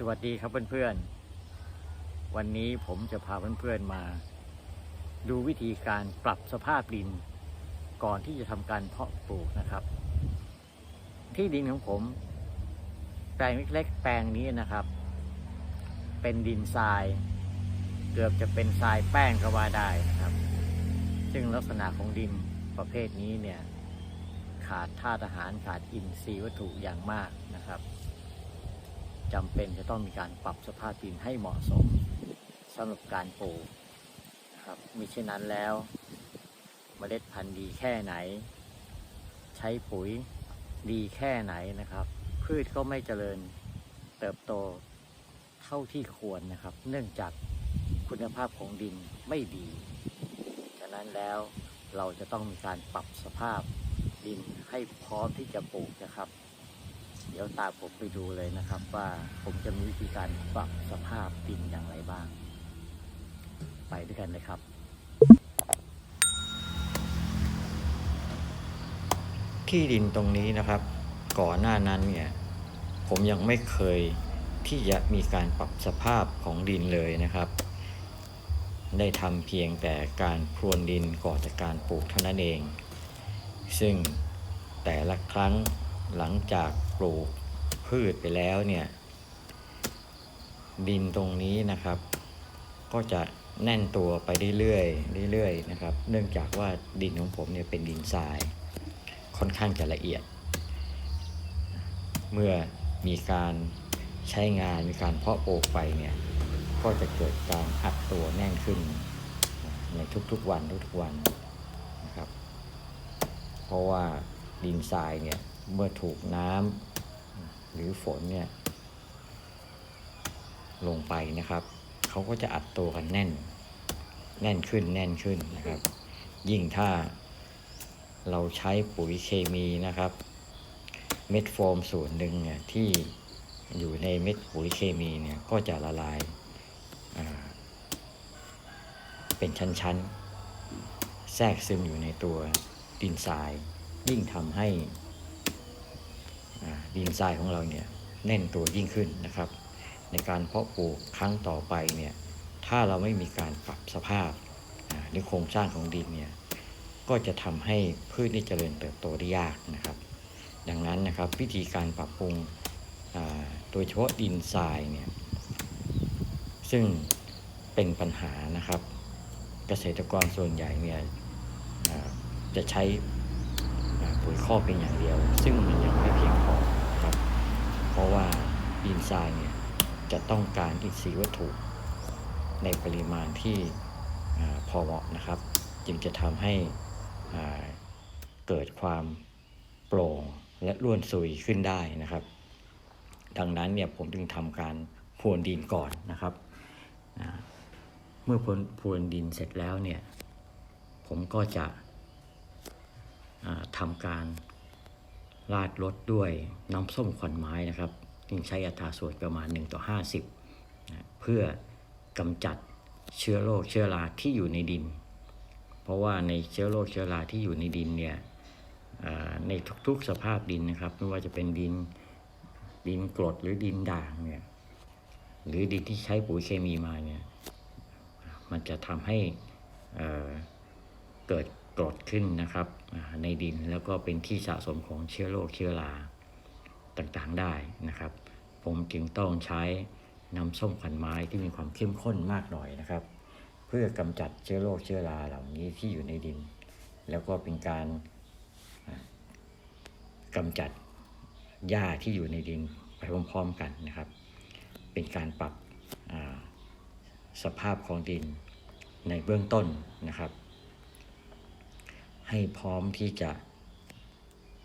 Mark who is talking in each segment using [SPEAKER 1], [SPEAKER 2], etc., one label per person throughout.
[SPEAKER 1] สวัสดีครับเพื่อนๆ วันนี้ผมจะพาเพื่อนๆมา ดูวิธีการปรับสภาพดิน ก่อนที่จะทำการเพาะปลูกนะครับ ที่ดินของผม แปลงเล็กๆแปลงนี้นะครับ เป็นดินทราย เกือบจะเป็นทรายแป้งก็ว่าได้นะครับ ซึ่งลักษณะของดินประเภทนี้เนี่ย ขาดธาตุอาหารขาดอินทรีย์วัตถุอย่างมากนะครับ จำเป็นจะต้องมีการปรับสภาพดินให้เหมาะสมสำหรับการปลูกครับมิเช่นนั้นแล้วเมล็ดพันธุ์ดีแค่ไหน ใช้ปุ๋ยดีแค่ไหนนะครับ พืชก็ไม่เจริญเติบโตเท่าที่ควรนะครับ เนื่องจากคุณภาพของดินไม่ดี ฉะนั้นแล้วเราจะต้องมีการปรับสภาพดินให้พร้อมที่จะปลูกนะครับ ดี๋ยวตามผมไปดูเลยนะครับ ว่าผมจะมีวิธีการปรับสภาพดินอย่างไรบ้าง ไปด้วยกันเลยครับที่ดินตรงนี้นะครับ ก่อนหน้านั้นเนี่ยผมยังไม่เคยที่จะมีการปรับสภาพของดินเลยนะครับ ได้ทำเพียงแต่การพรวนดินก่อนจากการปลูกเท่านั้นเอง ซึ่งแต่ละครั้ง หลังจากปลูกพืชไปแล้วเนี่ย ดินตรงนี้นะครับ ก็จะแน่นตัวไปเรื่อยๆเรื่อยๆนะครับ เนื่องจากว่าดินของผมเนี่ยเป็นดินทราย ค่อนข้างจะละเอียด เมื่อมีการใช้งานมีการเพาะปลูกไปเนี่ย ก็จะเกิดการอัดตัวแน่นขึ้น ในทุกๆวันทุกๆวันนะครับ เพราะว่าดินทรายเนี่ย เมื่อถูกน้ำหรือฝนเนี่ยลงไปนะครับ เขาก็จะอัดตัวกันแน่น แน่นขึ้นแน่นขึ้นนะครับ ยิ่งถ้าเราใช้ปุ๋ยเคมีนะครับ เม็ดโฟมส่วนหนึ่งเนี่ยที่อยู่ในเม็ดปุ๋ยเคมีเนี่ยก็จะละลาย เป็นชั้นๆ แทรกซึมอยู่ในตัวดินทราย ยิ่งทำให้ ดินทรายของเราเนี่ยแน่นตัวยิ่งขึ้นนะครับ ในการเพาะปลูกครั้งต่อไปเนี่ยถ้าเราไม่มีการปรับสภาพหรือโครงสร้างของดินเนี่ยก็จะทำให้พืชนี่เจริญเติบโตได้ยากนะครับ ดังนั้นนะครับวิธีการปรับปรุงโดยเฉพาะดินทรายเนี่ยซึ่งเป็นปัญหานะครับ เกษตรกรส่วนใหญ่เนี่ยจะใช้ปุ๋ยคอกเป็นอย่างเดียว ซึ่งมันยังไม่เพียงพอ เพราะว่าดินทรายเนี่ยจะต้องการอินทรีย์วัตถุ ในปริมาณที่พอเหมาะนะครับ จึงจะทำให้เกิดความโปร่งและร่วนซุยขึ้นได้นะครับ ดังนั้นเนี่ยผมจึงทำการพรวนดินก่อนนะครับ เมื่อพรวนพรวนดินเสร็จแล้วเนี่ยผมก็จะทำการ ราดรดด้วยน้ำส้มขวัญไม้นะครับซึ่งใช้อัตราส่วนประมาณ 1 ต่อ 50นะเพื่อกำจัดเชื้อโรคเชื้อราที่อยู่ในดิน เพราะว่าในเชื้อโรคเชื้อราที่อยู่ในดินเนี่ยในทุกๆสภาพดินนะครับ ไม่ว่าจะเป็นดินดินกรดหรือดินด่างเนี่ยหรือดินที่ใช้ปุ๋ยเคมีมาเนี่ยมันจะทำให้เเกิด กรดขึ้นนะครับในดินแล้วก็เป็นที่สะสมของเชื้อโรคเชื้อราต่างๆได้นะครับ ผมจึงต้องใช้น้ำส้มขวัญไม้ที่มีความเข้มข้นมากหน่อยนะครับ เพื่อกำจัดเชื้อโรคเชื้อราเหล่านี้ที่อยู่ในดิน แล้วก็เป็นการกำจัดหญ้าที่อยู่ในดินไปพร้อมๆกันนะครับ เป็นการปรับสภาพของดินในเบื้องต้นนะครับ ให้พร้อมที่จะ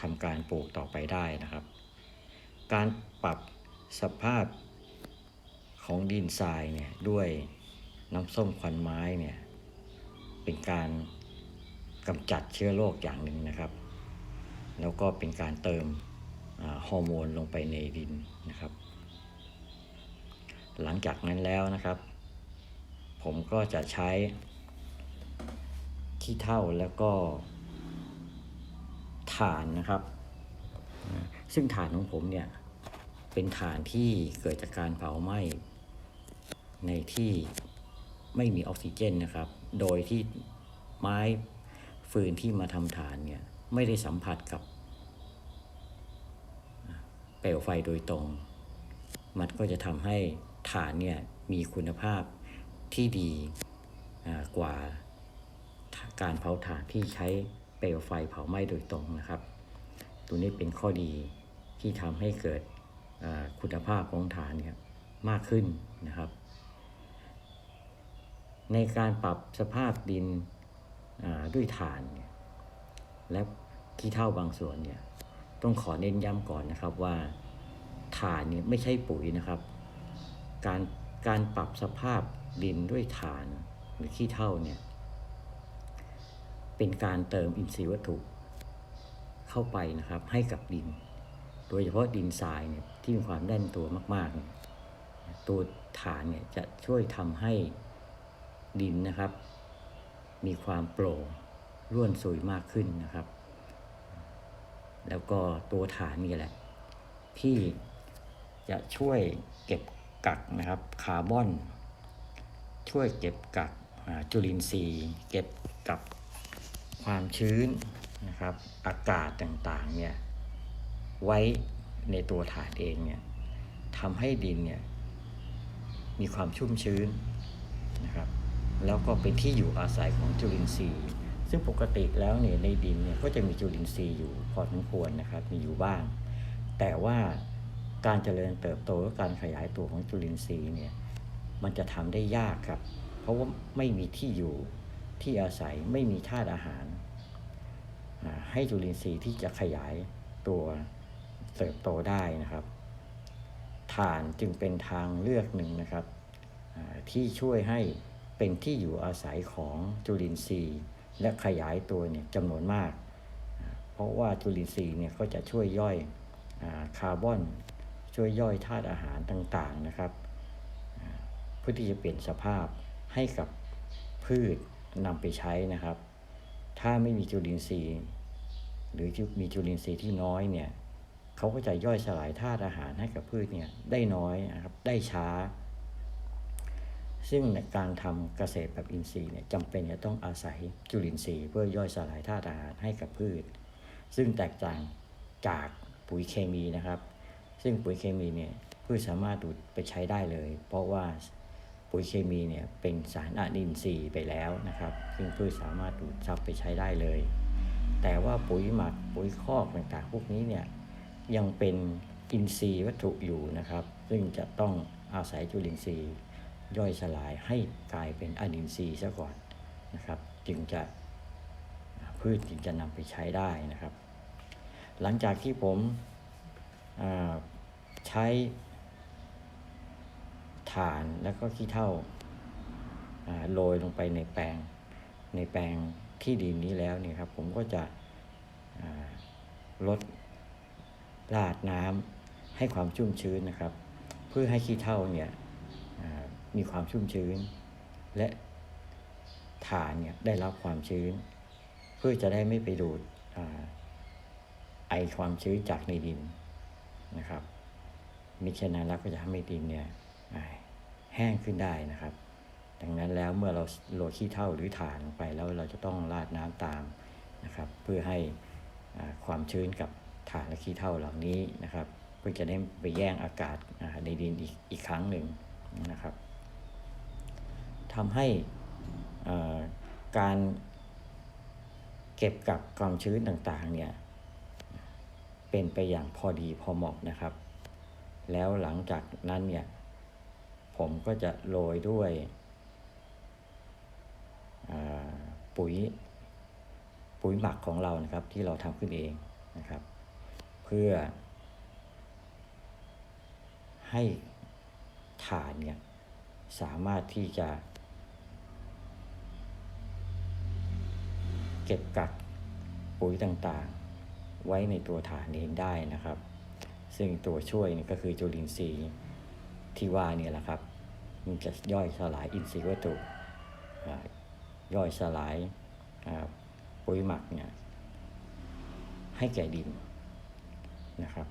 [SPEAKER 1] ทำการปลูกต่อไปได้นะครับ การปรับสภาพของดินทรายเนี่ยด้วยน้ำส้มควันไม้เนี่ยเป็นการกำจัดเชื้อโรคอย่างหนึ่งนะครับ แล้วก็เป็นการเติมฮอร์โมนลงไปในดินนะครับ หลังจากนั้นแล้วนะครับ ผมก็จะใช้ ขี้เถ้าแล้วก็ถ่านนะครับ ซึ่งถ่านของผมเนี่ยเป็นฐานที่เกิดจากการเผาไหม้ในที่ไม่มีออกซิเจนนะครับ โดยที่ไม้ฟืนที่มาทำฐานเนี่ยไม่ได้สัมผัสกับเปลวไฟโดยตรง มันก็จะทำให้ฐานเนี่ยมีคุณภาพที่ดีกว่า การเผาถ่านที่ใช้เปลวไฟเผาไหม้โดยตรงนะครับ ตัวนี้เป็นข้อดีที่ทำให้เกิดคุณภาพของฐานเนี่ยมากขึ้นนะครับ ในการปรับสภาพดินด้วยถ่าน และขี้เท่าบางส่วนเนี่ยต้องขอเน้นย้ำก่อนนะครับว่าถ่านเนี่ยไม่ใช่ปุ๋ยนะครับ การการปรับสภาพดินด้วยถ่านหรือขี้เท่าเนี่ย เป็นการเติมอินทรีย์วัตถุเข้าไปนะครับ ให้กับดิน โดยเฉพาะดินทรายเนี่ยที่มีความแน่นตัวมากๆ ตัวฐานเนี่ยจะช่วยทำให้ดินนะครับ มีความโปร่งร่วนซุยมากขึ้นนะครับ แล้วก็ตัวฐานนี่แหละ ที่จะช่วยเก็บกักนะครับคาร์บอน ช่วยเก็บกักจุลินทรีย์ เก็บกับ ความชื้นนะครับอากาศต่างๆเนี่ยไว้ในตัวฐานเองเนี่ยทำให้ดินเนี่ยมีความชุ่มชื้นนะครับแล้วก็เป็นที่อยู่อาศัยของจุลินทรีย์ ซึ่งปกติแล้วเนี่ยในดินเนี่ยก็จะมีจุลินทรีย์อยู่พอสมควรนะครับมีอยู่บ้าง แต่ว่าการเจริญเติบโตและการขยายตัวของจุลินทรีย์เนี่ยมันจะทำได้ยากครับ เพราะว่าไม่มีที่อยู่ ที่อาศัยไม่มีธาตุอาหาร ให้จุลินทรีย์ที่จะขยายตัวเติบโตได้นะครับถ่านจึงเป็นทางเลือกหนึ่งนะครับที่ช่วยให้เป็นที่อยู่อาศัยของจุลินทรีย์ และขยายตัวเนี่ยจำนวนมาก เพราะว่าจุลินทรีย์เนี่ยก็จะช่วยย่อยคาร์บอน ช่วยย่อยธาตุอาหารต่างๆนะครับเพื่อที่จะเปลี่ยนสภาพให้กับพืช นำไปใช้นะครับ ถ้าไม่มีจุลินทรีย์ หรือมีจุลินทรีย์ที่น้อยเนี่ยเขาก็จะย่อยสลายธาตุอาหารให้กับพืชเนี่ยได้น้อยนะครับได้ช้า ซึ่งในการทำเกษตรแบบอินทรีย์เนี่ยจำเป็นจะต้องอาศัยจุลินทรีย์เพื่อย่อยสลายธาตุอาหารให้กับพืช ซึ่งแตกต่างจากปุ๋ยเคมีนะครับ ซึ่งปุ๋ยเคมีเนี่ยพืชสามารถดูดไปใช้ได้เลย เพราะว่า ปุ๋ยเคมีเนี่ยเป็นสารอะอินทรีย์ไปแล้วนะครับ ซึ่งพืชสามารถดูดซับไปใช้ได้เลย แต่ว่าปุ๋ยหมักปุ๋ยคอกต่างๆพวกนี้เนี่ยยังเป็นอินทรีย์วัตถุอยู่นะครับ ซึ่งจะต้องอาศัยจุลินทรีย์ย่อยสลายให้กลายเป็นอะนินทรีย์ซะก่อนนะครับ จึงจะพืชจึงจะนำไปใช้ได้นะครับ หลังจากที่ผมใช้ ถ่านแล้วก็ขี้เถ้าโรยลงไปในแปลง ในแปลงที่ดินนี้แล้วเนี่ยครับ ผมก็จะลดราดน้ำให้ความชุ่มชื้นนะครับ เพื่อให้ขี้เถ้าเนี่ยมีความชุ่มชื้น และฐานเนี่ยได้รับความชื้น เพื่อจะได้ไม่ไปดูดอไอความชื้นจากในดินนะครับมิฉะนั้นแล้วก็จะทำให้ดินเนี่ย แห้งขึ้นได้นะครับ ดังนั้นแล้วเมื่อเราโรยขี้เถ้าหรือถ่านลงไปแล้วเราจะต้องราดน้ำตามนะครับ เพื่อให้ความชื้นกับถ่านและขี้เถ้าเหล่านี้นะครับเพื่อจะได้ไปแย่งอากาศในดินอีกอีกครั้งหนึ่งนะครับทำให้การเก็บกับความชื้นต่างๆเนี่ยเป็นไปอย่างพอดีพอเหมาะนะครับ แล้วหลังจากนั้นเนี่ย ผมก็จะโรยด้วยปุ๋ยปุ๋ยหมักของเรานะครับ ที่เราทำขึ้นเองนะครับ เพื่อ ให้ถ่านเนี่ยสามารถที่จะ เก็บกักปุ๋ยต่างๆ ไว้ในตัวฐานเองได้นะครับ ซึ่งตัวช่วยนี่ก็คือจุลินทรีย์ ที่ว่าเนี่ยแหละครับ มันจะย่อยสลายอินทรีย์วัตถุย่อยสลายปุ๋ยหมักเนี่ยให้แก่ดินนะครับ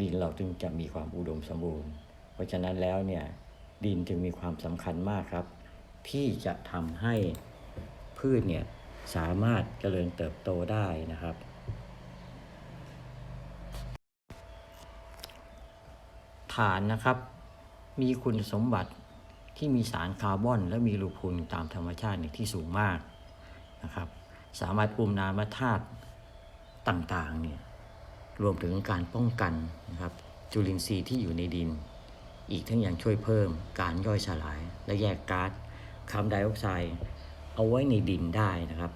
[SPEAKER 1] ดินเราจึงจะมีความอุดมสมบูรณ์ เพราะฉะนั้นแล้วเนี่ยดินจึงมีความสำคัญมากครับ ที่จะทำให้พืชเนี่ยสามารถเจริญเติบโตได้นะครับ ฐานนะครับ มีคุณสมบัติที่มีสารคาร์บอน และมีรูพุนตามธรรมชาติเนี่ยที่สูงมากนะครับ สามารถอุ้มน้ำธาตุต่างๆเนี่ยรวมถึงการป้องกันนะครับจุลินทรีย์ที่อยู่ในดิน อีกทั้งยังช่วยเพิ่มการย่อยสลาย และแยกก๊าซคาร์บอนไดออกไซด์เอาไว้ในดินได้นะครับ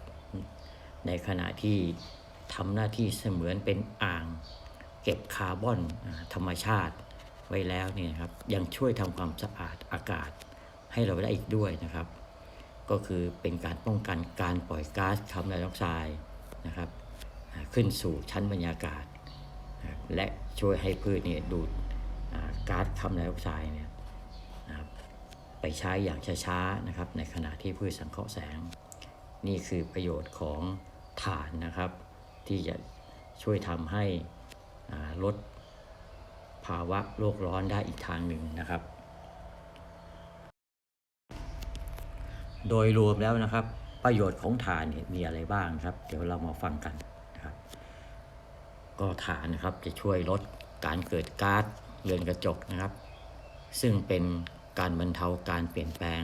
[SPEAKER 1] ในขณะที่ทำหน้าที่เสมือนเป็นอ่าง เก็บคาร์บอนธรรมชาติ ไว้แล้วเนี่ยครับยังช่วยทำความสะอาดอากาศให้เราได้อีกด้วยนะครับ ก็คือเป็นการป้องกันการปล่อยก๊าซคาร์บอนไดออกไซด์นะครับขึ้นสู่ชั้นบรรยากาศ และช่วยให้พืชเนี่ยดูดก๊าซคาร์บอนไดออกไซด์เนี่ยนะครับไปใช้อย่างช้าๆนะครับในขณะที่พืชสังเคราะห์แสง นี่คือประโยชน์ของถ่านนะครับ ที่จะช่วยทำให้ลด ภาวะโลกร้อนได้อีกทางหนึ่งนะครับ โดยรวมแล้วนะครับ ประโยชน์ของถ่านเนี่ยมีอะไรบ้างครับ เดี๋ยวเรามาฟังกันนะครับ ก็ถ่านนะครับจะช่วยลดการเกิดก๊าซเรือนกระจกนะครับ ซึ่งเป็นการบรรเทาการเปลี่ยนแปลง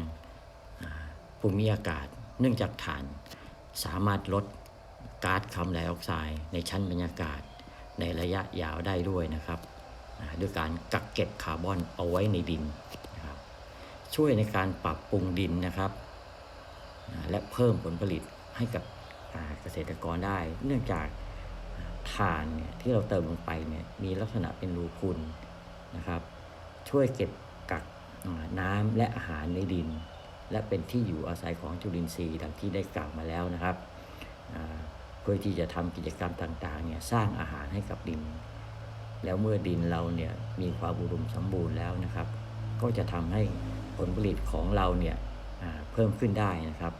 [SPEAKER 1] ภูมิอากาศ เนื่องจากถ่านสามารถลดก๊าซคาร์บอนไดออกไซด์ในชั้นบรรยากาศในระยะยาวได้ด้วยนะครับ ด้วยการกักเก็บคาร์บอนเอาไว้ในดินนะครับช่วยในการปรับปรุงดินนะครับ และเพิ่มผลผลิตให้กับเกษตรกรได้ เนื่องจากอ่าถ่านเนี่ยที่เราเติมลงไปเนี่ยมีลักษณะเป็นรูพุนนะครับ ช่วยเก็บกักน้ำและอาหารในดิน และเป็นที่อยู่อาศัยของจุลินทรีย์ดังที่ได้กล่าวมาแล้วนะครับเพื่อที่จะทำกิจกรรมต่างๆเนี่ยสร้างอาหารให้กับดิน แล้วเมื่อดินเราเนี่ยมีความอุดมสมบูรณ์แล้วนะครับ ก็จะทำให้ผลผลิตของเราเนี่ยเพิ่มขึ้นได้นะครับ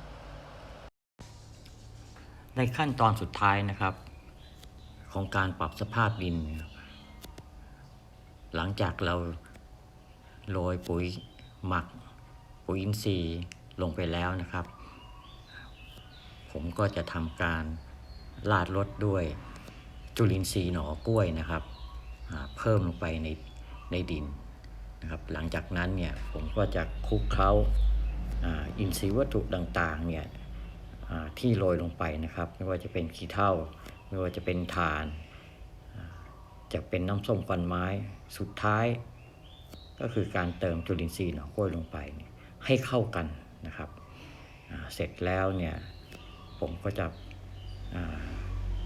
[SPEAKER 1] ในขั้นตอนสุดท้ายนะครับ ของการปรับสภาพดินหลังจากเราโรยปุ๋ยหมักปุ๋ยอินทรีย์ลงไปแล้วนะครับ ผมก็จะทำการลาดรดด้วยจุลินทรีย์หน่อกล้วยนะครับ เพิ่มลงไปในในดินนะครับหลังจากนั้นเนี่ยผมก็จะคลุกเคล้าอินทรีย์วัตถุต่างๆเนี่ยที่โรยลงไปนะครับ ไม่ว่าจะเป็นขี้เถ้าไม่ว่าจะเป็นถ่านอ่าจะเป็นน้ำส้มควันไม้สุดท้าย ก็คือการเติมจุลินทรีย์หน่อกล้วยลงไปให้เข้ากันนะครับเสร็จแล้วเนี่ยผมก็จะ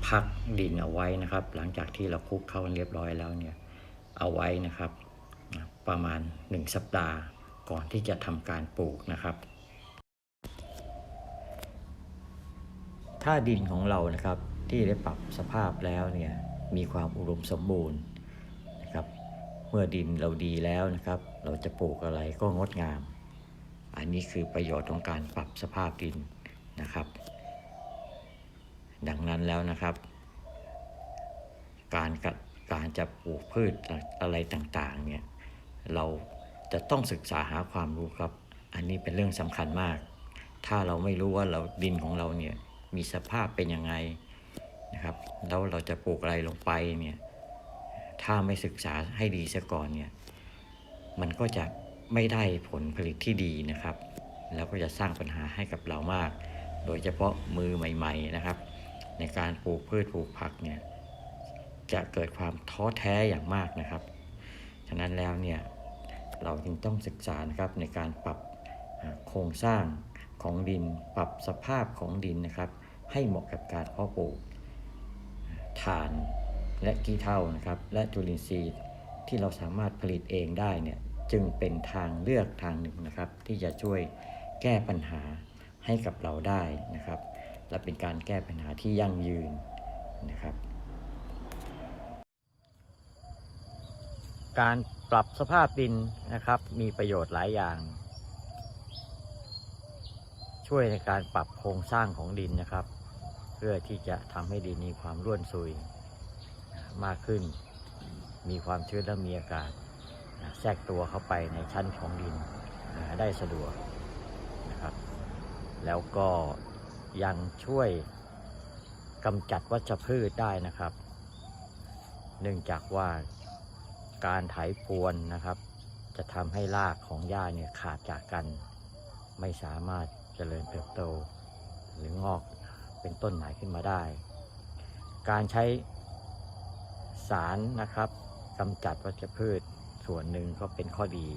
[SPEAKER 1] พักดินเอาไว้นะครับ หลังจากที่เราคลุกเข้ากันเรียบร้อยแล้วเนี่ยเอาไว้นะครับ ประมาณ 1 สัปดาห์ก่อนที่จะทำการปลูกนะครับ ถ้าดินของเรานะครับที่ได้ปรับสภาพแล้วเนี่ยมีความอุดมสมบูรณ์นะครับ เมื่อดินเราดีแล้วนะครับ เราจะปลูกอะไรก็งดงาม อันนี้คือประโยชน์ของการปรับสภาพดินนะครับ ดังนั้นแล้วนะครับ การกัดการจะปลูกพืชอะไรต่างๆเนี่ยเราจะต้องศึกษาหาความรู้ครับ อันนี้เป็นเรื่องสำคัญมาก ถ้าเราไม่รู้ว่าเราดินของเราเนี่ยมีสภาพเป็นยังไงนะครับ แล้วเราจะปลูกอะไรลงไปเนี่ยถ้าไม่ศึกษาให้ดีซะก่อนเนี่ยมันก็จะไม่ได้ผลผลิตที่ดีนะครับ แล้วก็จะสร้างปัญหาให้กับเรามาก โดยเฉพาะมือใหม่ ๆนะครับ ในการปลูกพืชปลูกผักเนี่ยจะเกิดความท้อแท้อย่างมากนะครับ ฉะนั้นแล้วเนี่ยเราจึงต้องศึกษานะครับในการปรับโครงสร้างของดิน ปรับสภาพของดินนะครับ ให้เหมาะกับการเพาะปลูกถ่านและขี้เถ้านะครับ และจุลินทรีย์ที่เราสามารถผลิตเองได้เนี่ยจึงเป็นทางเลือกทางหนึ่งนะครับ ที่จะช่วยแก้ปัญหาให้กับเราได้นะครับ และเป็นการแก้ปัญหาที่ยั่งยืนนะครับ การปรับสภาพดินนะครับ มีประโยชน์หลายอย่าง ช่วยในการปรับโครงสร้างของดินนะครับ เพื่อที่จะทำให้ดินมีความร่วนซุยมากขึ้น มีความชื้นและมีอากาศแทรกตัวเข้าไปในชั้นของดินได้สะดวกนะครับ แล้วก็ ยังช่วยกำจัดวัชพืชได้นะครับ เนื่องจากว่าการไถพรวนนะครับ จะทำให้รากของหญ้าเนี่ยขาดจากกัน ไม่สามารถเจริญเติบโต หรืองอกเป็นต้นใหม่ขึ้นมาได้ การใช้สารนะครับกำจัดวัชพืชส่วนหนึ่งก็เป็นข้อดี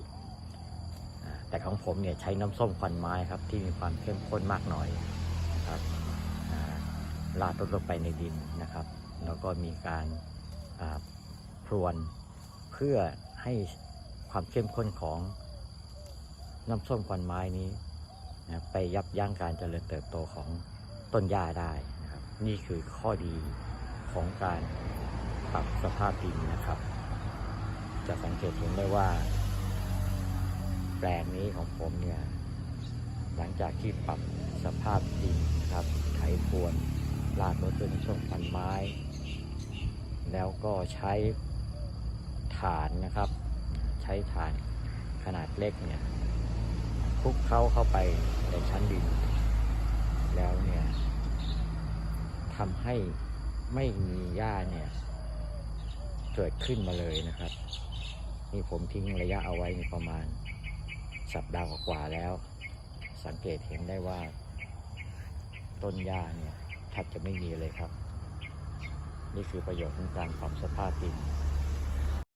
[SPEAKER 1] แต่ของผมเนี่ยใช้น้ำส้มควันไม้ครับที่มีความเข้มข้นมากหน่อย ครับอ่าลาดลงไปในดินนะครับ แล้วก็มีการพรวนเพื่อให้ความเข้มข้นของน้ำส้มควันไม้นี้นะไปยับยั้งการเจริญเติบโตของต้นหญ้าได้นะครับ นี่คือข้อดีของการปรับสภาพดินนะครับ จะสังเกตเห็นได้ว่า แปลงนี้ของผมเนี่ยหลังจากที่ปรับสภาพดิน นะครับไถพวนลาดรถด้วยน้ำส้มควันไม้ แล้วก็ใช้ฐานนะครับ ใช้ฐานขนาดเล็กเนี่ยคลุกเข้าเข้าไปในชั้นดิน แล้วเนี่ยทำให้ไม่มีหญ้าเนี่ยเกิดขึ้นมาเลยนะครับนี่ผมทิ้งระยะเอาไว้ประมาณสัปดาห์กว่าแล้ว สังเกตเห็นได้ว่า ต้นหญ้าเนี่ยแทบจะไม่มีเลยครับ นี่คือประโยชน์ของการปรับสภาพดิน